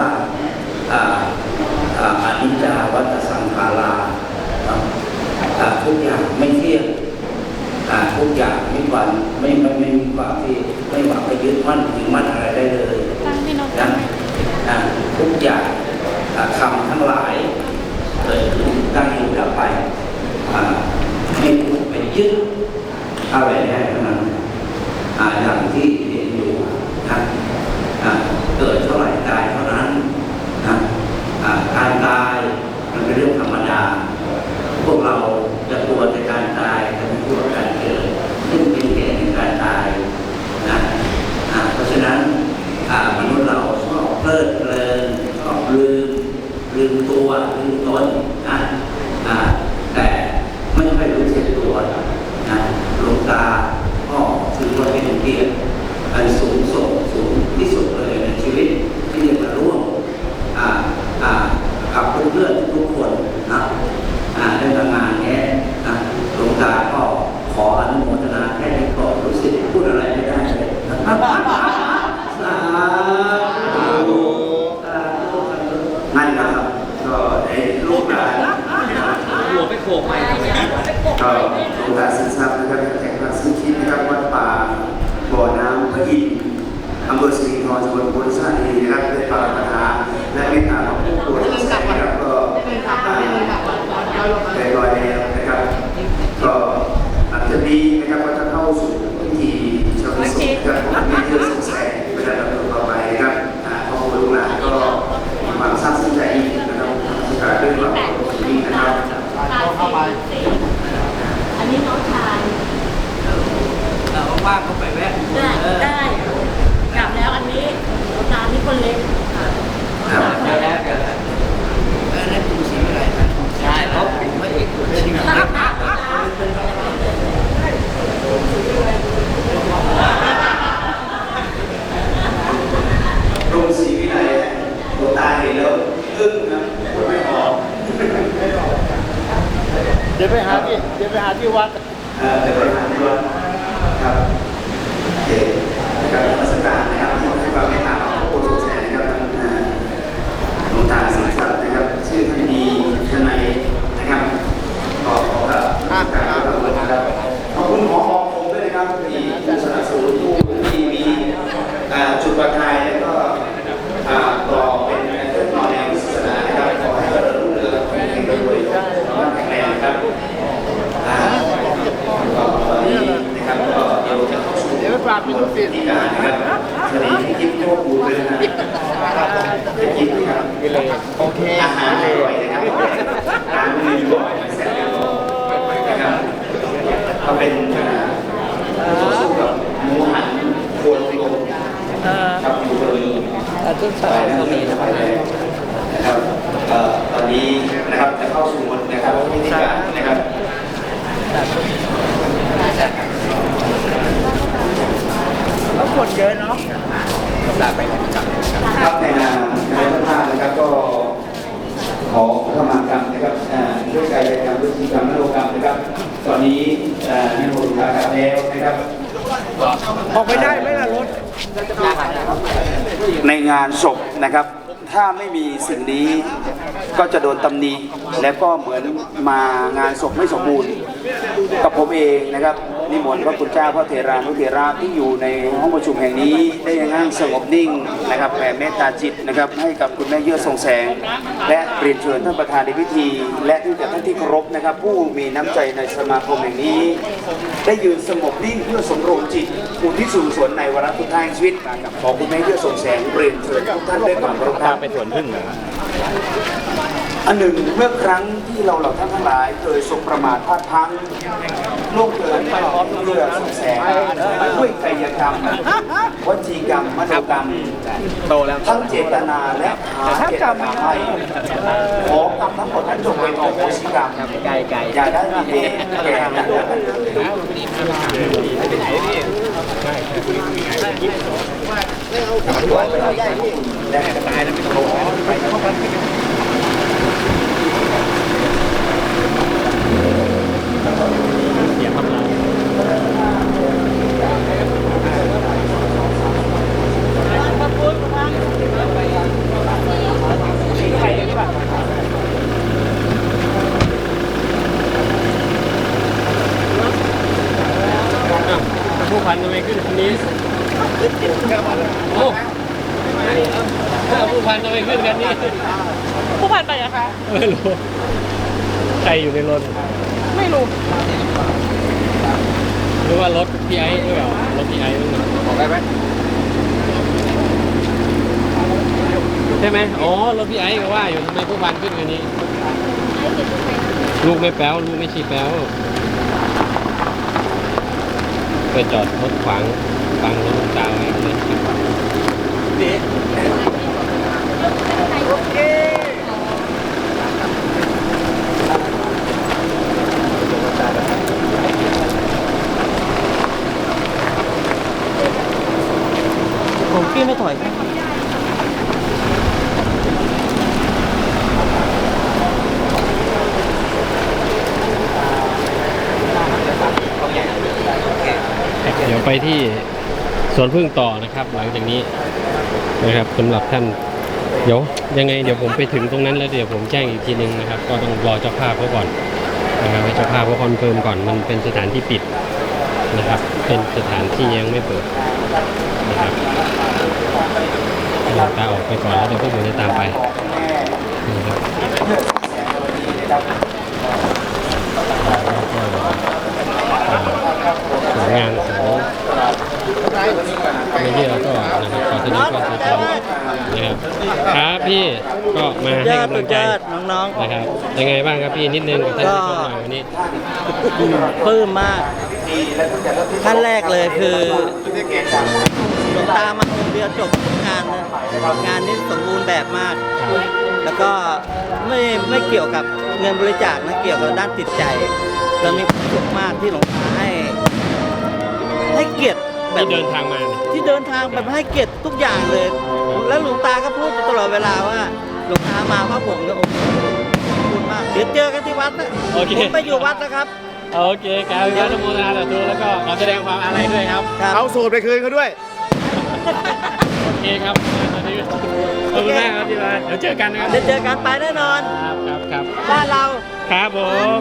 ว่าอ่าอ่าอนิจจาวัฏสังขาราครับอ่าทุกอย่างไม่เที่ยงอ่าทุกอย่างไม่หวันไม่ไม่ไม่มีความที่ไม่หวังไปยึดมั่นถึงมั่นอะไรได้เลยตั้งให้น้องนะอ่าทุกอย่างอ่าคำทั้งหลายเกิดขึ้นตั้งอยู่ดับไปอ่าไม่ถูกไปยึดอะไรได้ทั้งนั้นอ่าอย่างที่เห็นอยู่นะอ่าเกิดเท่าไหร่ตายเท่านั้นนะอ่าการตายมันเป็นเรื่องธรรมดา พวกเราจะกลัวแต่การตายแต่ไม่กลัวการเกิดซึ่งเป็นเหตุแห่งการตายนะอ่าเพราะฉะนั้นอ่ามนุษย์เราชอบเพ ลิดเพลินออกลืมลืมตัวลืมตนนะอ่าแต่ไม่ค่อยรู้สึกตัวนะหลวงตาก็ถือว่าเป็นเกียรติอันสูงส่งสูงที่สุดเลยในชีวิตที่ได้มาร่วมอ่าอ่ากับเพื่อนๆทุกคนนะ อ่าได้มางานเนี้ยนะหลวงตาก็ขออนุโมทนาแค่นี้ก็รู้สึกพูดอะไรไม่ได้เลยนะครับสาธุสาธุนั่นนะครับก็ได้ลูกหลานนะครับ หัวไปโขกไปทำไม ก็หลวงตาสินทรัพย์นะครับแข่งขันซึ่งคิดนะครับวัดป่าบ่อน้ำ พระอินทร์อำเภอสิรินธรจังหวัดอุบลราชธานีนะครับได้ปาประทานและเมตตาของผู้ป่วยทั้งสายนะครับก็อ่า ในรอยแล้วนะครับ ก็หลังจากนี้นะครับก็จะเข้าสู่พิธีชาวนสุขนะครับผมมีเรื่องสงสัยเวลาเราต่อไปนะครับอ่าครอบครัวลูกหลานก็มีความซาบซึ้งใจอีกนะครับสการด้วยความขอบคุณนะครับ เข้าไปอันนี้น้องชาย เออ ว่างๆก็ไปแวะได้เออ ได้กลับแล้วอันนี้น้องตาที่คนเล็กค่ะ ครับ เดี๋ยวแล้วเดี๋ยวแล้วเออนั่นดูสีอะไรนะใช่เขาเป็นพระเอกตัวจริง โรงศรีวิไลหลวงตาเห็นแล้วอึ้งนะพูดไม่ออก เดี๋ยวไปหาที่เดี๋ยวไปหาที่วัด เอ่อเดี๋ยวไปถามด้วยครับโอเคนะครับนมัสการนะครับที่ให้ความเมตตาของผู้สงแสนนะครับท่านอ่าหลวงตาสิงห์ศักดิ์นะครับ ชื่อท่านดีท่านไหนนะครับขอขอครับการขอบคุณนะครับขอบคุณหมอของผมด้วยนะครับที่ผู้สนับสนุนผู้ที่มีอ่าจุดประกายแล้วก็อ่าต่อเป็นเรื่องนอนแนวศาสนานะครับขอให้เจริญรุ่งเรืองแข็งแรงด้วยสุขภาพแข็งแรงนะครับ อ่าก็ตอนนี้นะครับก็เดี๋ยวจะเข้าสู่ เดี๋ยวไปฝากพี่ลูกศิษย์พิธีการนะครับสวัสดีพี่กิ๊ฟโชคบูด้วยนะครับพี่กิ๊ฟนะครับโอเคอาหารอร่อยนะครับร้านมือร่อยแซ่บนะครับก็เป็นต่อสู้กับหมูหันโคนโลครับอยู่บน ต้นสา ไป ย นะ เขามี มี นะ ไปเลยนะครับเอ่อตอนนี้นะครับจะเข้าสู่นะครับพิธีการนะครับ แล้วคนเยอะเนาะ ครับในนามคณะท่านนะครับก็ขอขมากรรมนะครับอ่าด้วย กายกรรมด้วยจิตกรรมมโนกรรมนะครับ ตอนนี้อ่านิโมทากรรมแล้วนะครับออกไปได้ไหมล่ะรถในงานศพนะครับ ถ้าไม่มีสิ่งนี้ก็จะโดนตำหนิและก็เหมือนมางานศพไม่สมบูรณ์กับผมเองนะครับ นิมนต์พระคุณเจ้าพระเถรานุเถระที่อยู่ในห้องประชุมแห่งนี้ได้ยังนั่งสงบนิ่งนะครับแผ่เมตตาจิตนะครับให้กับคุณแม่เยื่อทรงแสง และเรียนเชิญท่านประธานในพิธี และที่จะท่านที่เคารพนะครับ ผู้มีน้ำใจในสมาคมแห่งนี้ ได้ยืนสงบนิ่งเพื่อสมรวมจิตอุทิศส่วนส่วนในวาระสุดท้ายแห่งชีวิตของคุณแม่เยื่อทรงแสงเรียนเชิญทุกท่านด้วยความเคารพครับไปส่วนพึ่งเหร ออันหนึ่งเมื่อครั้งที่เราเหล่าท่านทั้งหลายเคยทรงประมาทพลาดพลั้งล่วงเกินไปพร้อมเรือสงแสงด้วยกายกรรมวจีกรรมมโนกรรมโตแล้วทั้งเจตนาและหาเจตนาไม่ขอกรรมทั้งหมดนั้นจงเป็นของโมชิกรรมไกลไกลอย่าได้มีเวรแก่กันและกันเลยขอบคุณค่ะ นทำไมขึ้นคันนี้โอ้ผู้พันทำไมขึ้นคันนี้ผู้พันไปอะคะ ไม่รู้ใครอยู่ในรถไม่รู้ หรือว่ารถพี่ไอ้หรือเปล่ารถพี่ไอ้หรือเปล่าบอกได้ไหมใช่ไหมอ๋อรถพี่ไอ้ก็ว่าอยู่ทำไมผู้พันขึ้นคันนี้ ลูกไม่แป๊วลูกไม่ชีแป๊ว ไปจอดรถขวางฟังรถดาวไว้เลยครับผมพี่ไม่ถอย เดี๋ยว ไปที่สวนพึ่งต่อนะครับ หลังจากนี้นะครับสำหรับท่าน เดี๋ยวยังไงเดี๋ยวผมไปถึงตรงนั้นแล้วเดี๋ยวผมแจ้งอีกทีนึงนะครับ ก็ต้องรอเจ้าภาพเขาก่อนนะครับให้เจ้าภาพเขาคอนเฟิร์มก่อนมันเป็นสถานที่ปิดนะครับ เป็นสถานที่ยังไม่เปิดนะครับหลวงตาออกไปก่อนแล้วเดี๋ยวพวกผมจะตามไปนะครับงาน ของไม่เยอะก็นะครับขอแสดงความเสียใจนะครับครับพี่ก็มาให้กำลังใจน้องนะครับ ยังไงบ้างครับพี่นิดนึงกับท่านผู้ชมหน่อยวันนี้ๆปลื้มมากขั้นแรกเลยคือหลวงตามาองค์เดียวจบทุกงานเลยงานนี้สมบูรณ์แบบมาก แล้วก็ไม่ไม่เกี่ยวกับเงินบริจาคนะเกี่ยวกับด้านจิตใจ เรามีความสุขมากที่หลวงตาให้ให้เกียรติ แบที่บเดินทางมาเนี่ยที่เดินทางแบบให้เกียรติทุกอย่างเลย แล้วหลวงตาก็พูดตลอดเวลาว่าหลวงตามาเพราะผมก็โอ้โหขอบคุณมากเดี๋ยวเจอกันที่วัดนะโอเค ผมไปอยู่วัดนะครับ โอเคครับพี่อนุโมทนาสาธุแล้วก็ขอแสดงความอาลัยด้วยครับ ครับ เอาสูตรไปคืนเขาด้วย โอเคครับตอนนี้ขอบคุณมากครับที่มาเดี๋ยวเจอกันนะครับ เดี๋ยวเจอกันไปแน่นอน ครับครับครับ บ้านเรา ครับผม